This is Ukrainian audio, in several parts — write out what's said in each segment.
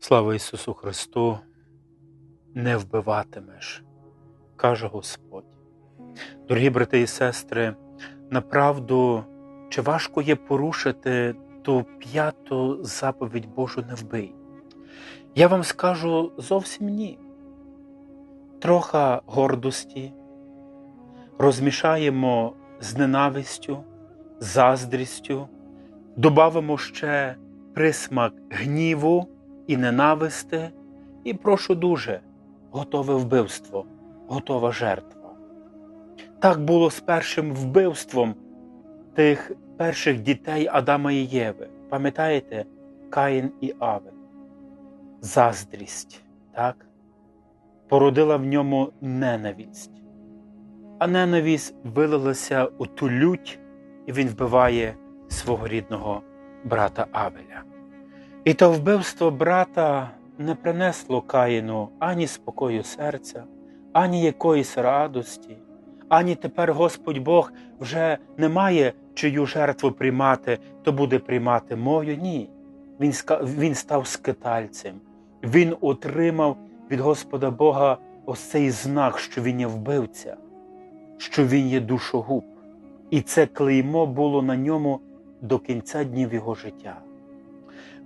Слава Ісусу Христу, не вбиватимеш, каже Господь. Дорогі брати і сестри, направду, чи важко є порушити ту п'яту заповідь Божу не вбий? Я вам скажу зовсім ні. Троха гордості, розмішаємо з ненавистю, заздрістю, добавимо ще присмак гніву і ненависти, і прошу дуже, готове вбивство, готова жертва. Так було з першим вбивством тих перших дітей Адама і Єви. Пам'ятаєте, Каїн і Авель? Заздрість, так? Породила в ньому ненависть. А ненависть вилилася у ту лють, і він вбиває свого рідного брата Авеля. І то вбивство брата не принесло Каїну ані спокою серця, ані якоїсь радості, ані тепер Господь Бог вже не має чию жертву приймати, то буде приймати мою. Ні. Він, він став скитальцем. Він отримав від Господа Бога ось цей знак, що він є вбивця, що він є душогуб. І це клеймо було на ньому до кінця днів його життя.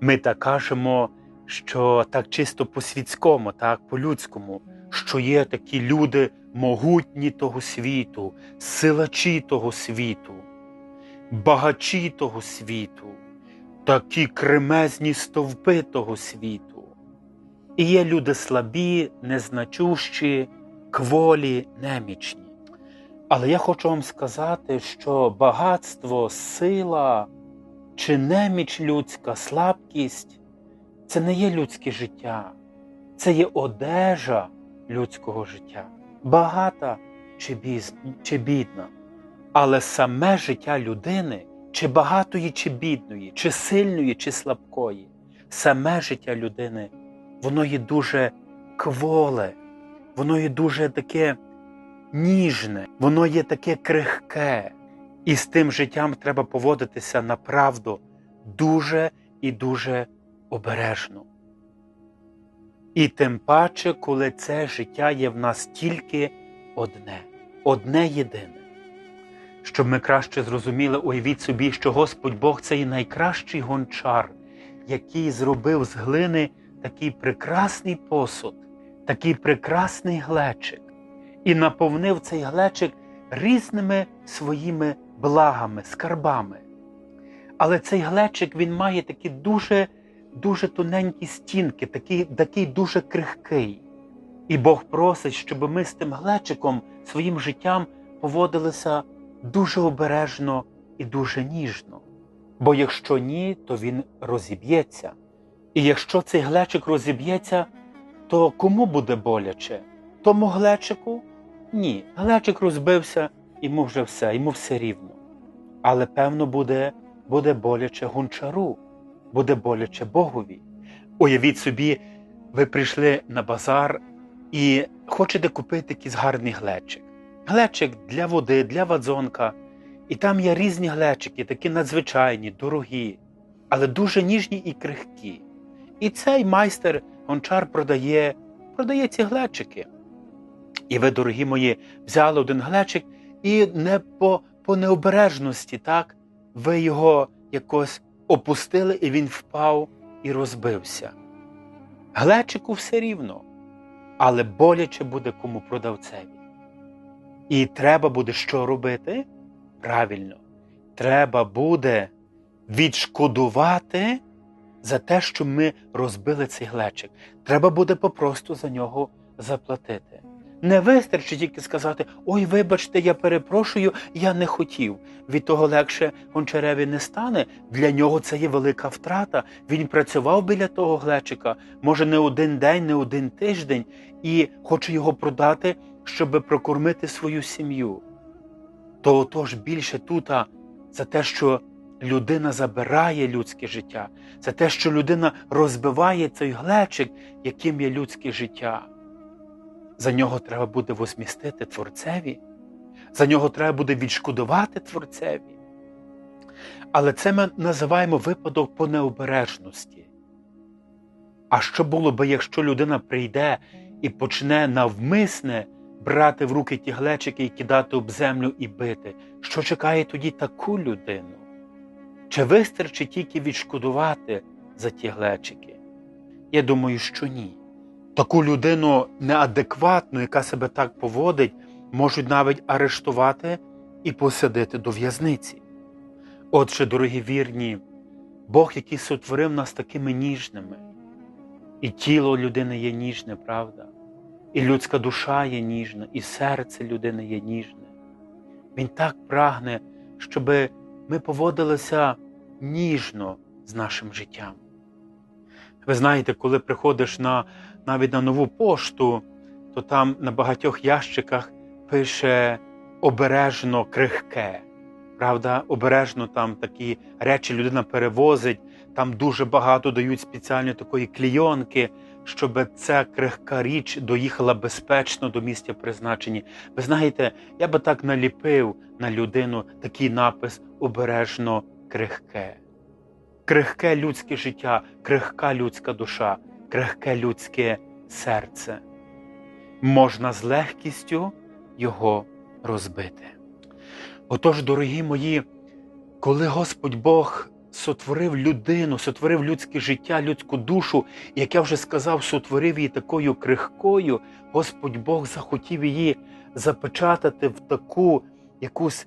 Ми так кажемо, що так чисто по-світському, так, по-людському, що є такі люди могутні того світу, силачі того світу, багачі того світу, такі кремезні стовпи того світу. І є люди слабі, незначущі, кволі, немічні. Але я хочу вам сказати, що багатство, сила чи неміч людська, слабкість це не є людське життя, це є одежа людського життя, багата чи, біз, чи бідна. Але саме життя людини, чи багатої, чи бідної, чи сильної, чи слабкої, саме життя людини, воно є дуже кволе, воно є дуже таке ніжне, воно є таке крихке. І з тим життям треба поводитися направду дуже і дуже обережно. І тим паче, коли це життя є в нас тільки одне, одне єдине. Щоб ми краще зрозуміли, уявіть собі, що Господь Бог це і найкращий гончар, який зробив з глини такий прекрасний посуд, такий прекрасний глечик, і наповнив цей глечик різними своїми благами, скарбами. Але цей глечик він має такі дуже дуже тоненькі стінки, такий, такий дуже крихкий. І Бог просить, щоб ми з тим глечиком своїм життям поводилися дуже обережно і дуже ніжно. Бо якщо ні, то він розіб'ється. І якщо цей глечик розіб'ється, то кому буде боляче? Тому глечику? Ні. Глечик розбився, йому вже все, йому все рівно. Але певно буде, буде боляче гончару, буде боляче Богові. Уявіть собі, ви прийшли на базар і хочете купити якийсь гарний глечик. Глечик для води, для вадзонка. І там є різні глечики, такі надзвичайні, дорогі, але дуже ніжні і крихкі. І цей майстер гончар продає, продає ці глечики. І ви, дорогі мої, взяли один глечик і не по по необережності, так, ви його якось опустили, і він впав і розбився. Глечику все рівно, але боляче буде кому продавцеві. І треба буде що робити? Правильно, треба буде відшкодувати за те, що ми розбили цей глечик. Треба буде попросту за нього заплатити. Не вистачить тільки сказати Ой, вибачте, я перепрошую, я не хотів. Від того легше гончареві не стане. Для нього це є велика втрата. Він працював біля того глечика, може, не один день, не один тиждень, і хоче його продати, щоб прокормити свою сім'ю. То отож більше тут за те, що людина забирає людське життя, за те, що людина розбиває цей глечик, яким є людське життя. За нього треба буде возмістити Творцеві, за нього треба буде відшкодувати Творцеві. Але це ми називаємо випадок по необережності. А що було би, якщо людина прийде і почне навмисне брати в руки ті глечики і кидати об землю і бити? Що чекає тоді таку людину? Чи вистачить тільки відшкодувати за ті глечики? Я думаю, що ні. Таку людину неадекватну, яка себе так поводить, можуть навіть арештувати і посадити до в'язниці. Отже, дорогі вірні, Бог, який сотворив нас такими ніжними, і тіло людини є ніжне, правда? І людська душа є ніжна, і серце людини є ніжне. Він так прагне, щоб ми поводилися ніжно з нашим життям. Ви знаєте, коли приходиш на, навіть на нову пошту, то там на багатьох ящиках пише обережно крихке. Правда, обережно там такі речі людина перевозить, там дуже багато дають спеціальної такої клійонки, щоб ця крихка річ доїхала безпечно до місця призначення. Ви знаєте, я би так наліпив на людину такий напис обережно крихке. Крихке людське життя, крихка людська душа, крихке людське серце. Можна з легкістю його розбити. Отож, дорогі мої, коли Господь Бог сотворив людину, сотворив людське життя, людську душу, як я вже сказав, сотворив її такою крихкою, Господь Бог захотів її запечатати в таку якусь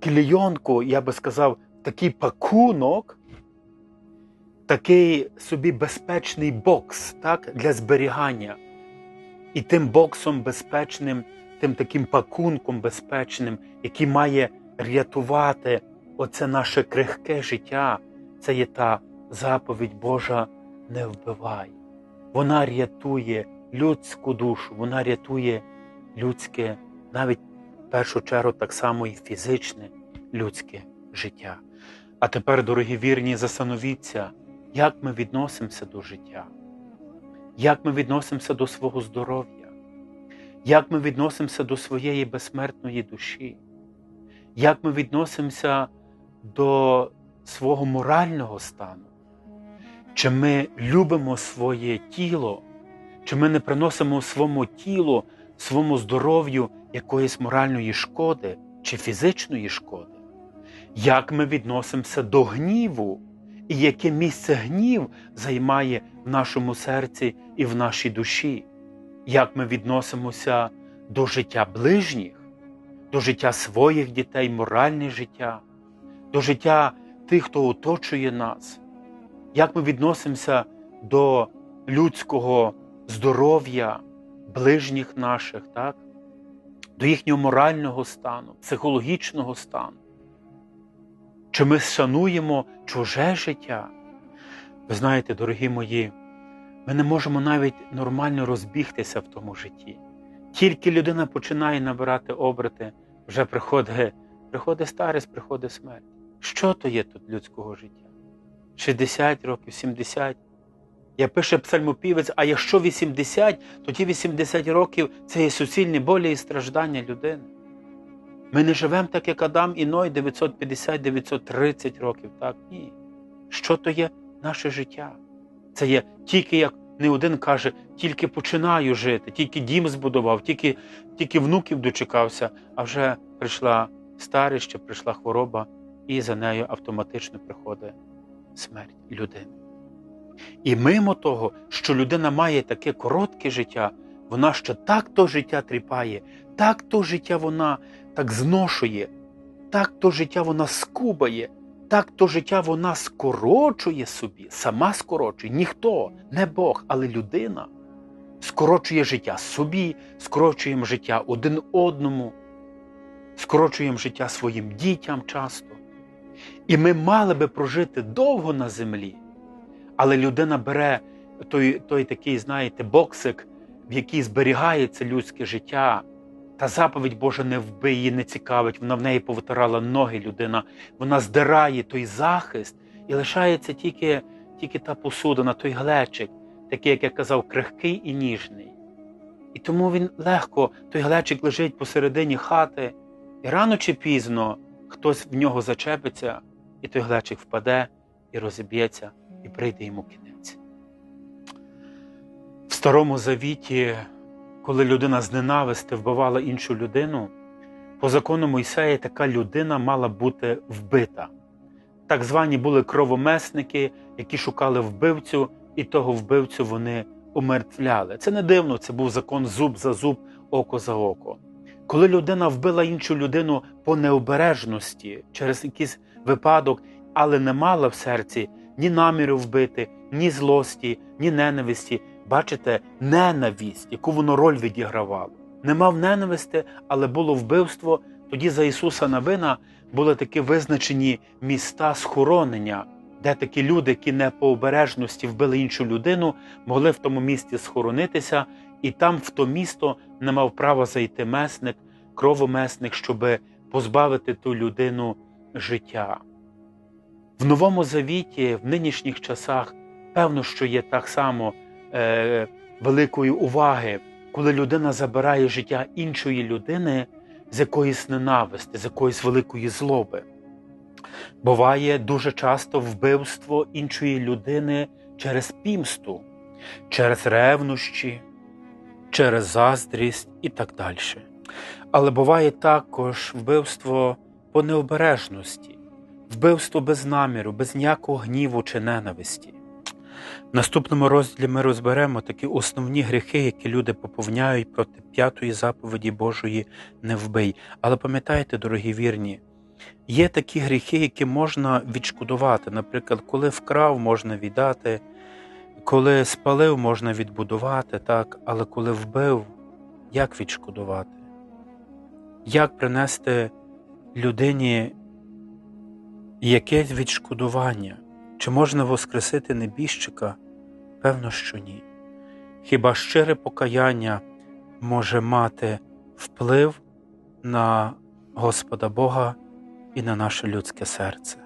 клійонку, я би сказав, такий пакунок, такий собі безпечний бокс так, для зберігання. І тим боксом безпечним, тим таким пакунком безпечним, який має рятувати оце наше крихке життя, це є та заповідь Божа не вбивай. Вона рятує людську душу, вона рятує людське, навіть в першу чергу, так само і фізичне людське життя. А тепер, дорогі вірні, застановіться, як ми відносимося до життя, як ми відносимося до свого здоров'я, як ми відносимося до своєї безсмертної душі, як ми відносимося до свого морального стану, чи ми любимо своє тіло, чи ми не приносимо своєму тілу, своєму здоров'ю якоїсь моральної шкоди чи фізичної шкоди, як ми відносимося до гніву, і яке місце гнів займає в нашому серці і в нашій душі, як ми відносимося до життя ближніх, до життя своїх дітей, моральне життя, до життя тих, хто оточує нас, як ми відносимося до людського здоров'я, ближніх наших, так? до їхнього морального стану, психологічного стану. Чи ми шануємо чуже життя? Ви знаєте, дорогі мої, ми не можемо навіть нормально розбігтися в тому житті. Тільки людина починає набирати обрати, вже приходить, приходить старість, приходить смерть. Що то є тут людського життя? 60 років, 70. Я пише псальмопівець, а якщо 80, то ті 80 років це є суцільні болі і страждання людини. Ми не живемо так, як Адам і Ной 950-930 років. Так? Ні. Що то є наше життя? Це є тільки, як не один каже, тільки починаю жити, тільки дім збудував, тільки тільки внуків дочекався, а вже прийшла старість, прийшла хвороба, і за нею автоматично приходить смерть людини. І мимо того, що людина має таке коротке життя, вона ще так то життя тріпає, так то життя вона так зношує, так то життя вона скубає, так то життя вона скорочує собі, сама скорочує. Ніхто, не Бог, але людина скорочує життя собі, скорочуємо життя один одному, скорочуємо життя своїм дітям часто. І ми мали би прожити довго на землі, але людина бере той той такий, знаєте, боксик, в який зберігається людське життя. Та заповідь Божа не вбий, її не цікавить, вона в неї повитирала ноги людина, вона здирає той захист і лишається тільки тільки та посудина, той глечик, такий, як я казав, крихкий і ніжний. І тому він легко, той глечик лежить посередині хати, і рано чи пізно хтось в нього зачепиться, і той глечик впаде і розіб'ється, і прийде йому кінець. В Старому Завіті, коли людина з ненависти вбивала іншу людину, по закону Мойсея така людина мала бути вбита. Так звані були кровомесники, які шукали вбивцю, і того вбивцю вони умертвляли. Це не дивно, це був закон зуб за зуб, око за око. Коли людина вбила іншу людину по необережності через якийсь випадок, але не мала в серці ні наміру вбити, ні злості, ні ненависті. Бачите, ненависть, яку воно роль відігравало. Не мав ненависти, але було вбивство. Тоді за Ісуса Навина були такі визначені міста схоронення, де такі люди, які не по обережності вбили іншу людину, могли в тому місті схоронитися, і там, в то місто, не мав права зайти месник, кровомесник, щоб позбавити ту людину життя. В Новому Завіті, в нинішніх часах, певно, що є так само е, великої уваги, коли людина забирає життя іншої людини з якоїсь ненависти, з якоїсь великої злоби. Буває дуже часто вбивство іншої людини через пімсту, через ревнощі, через заздрість і так далі. Але буває також вбивство по необережності, вбивство без наміру, без ніякого гніву чи ненависті. В наступному розділі ми розберемо такі основні гріхи, які люди поповняють проти п'ятої заповіді Божої не вбий. Але пам'ятайте, дорогі вірні, є такі гріхи, які можна відшкодувати. Наприклад, коли вкрав, можна віддати, коли спалив, можна відбудувати, так, але коли вбив, як відшкодувати? Як принести людині якесь відшкодування? Чи можна воскресити небіжчика? Певно, що ні. Хіба щире покаяння може мати вплив на Господа Бога і на наше людське серце?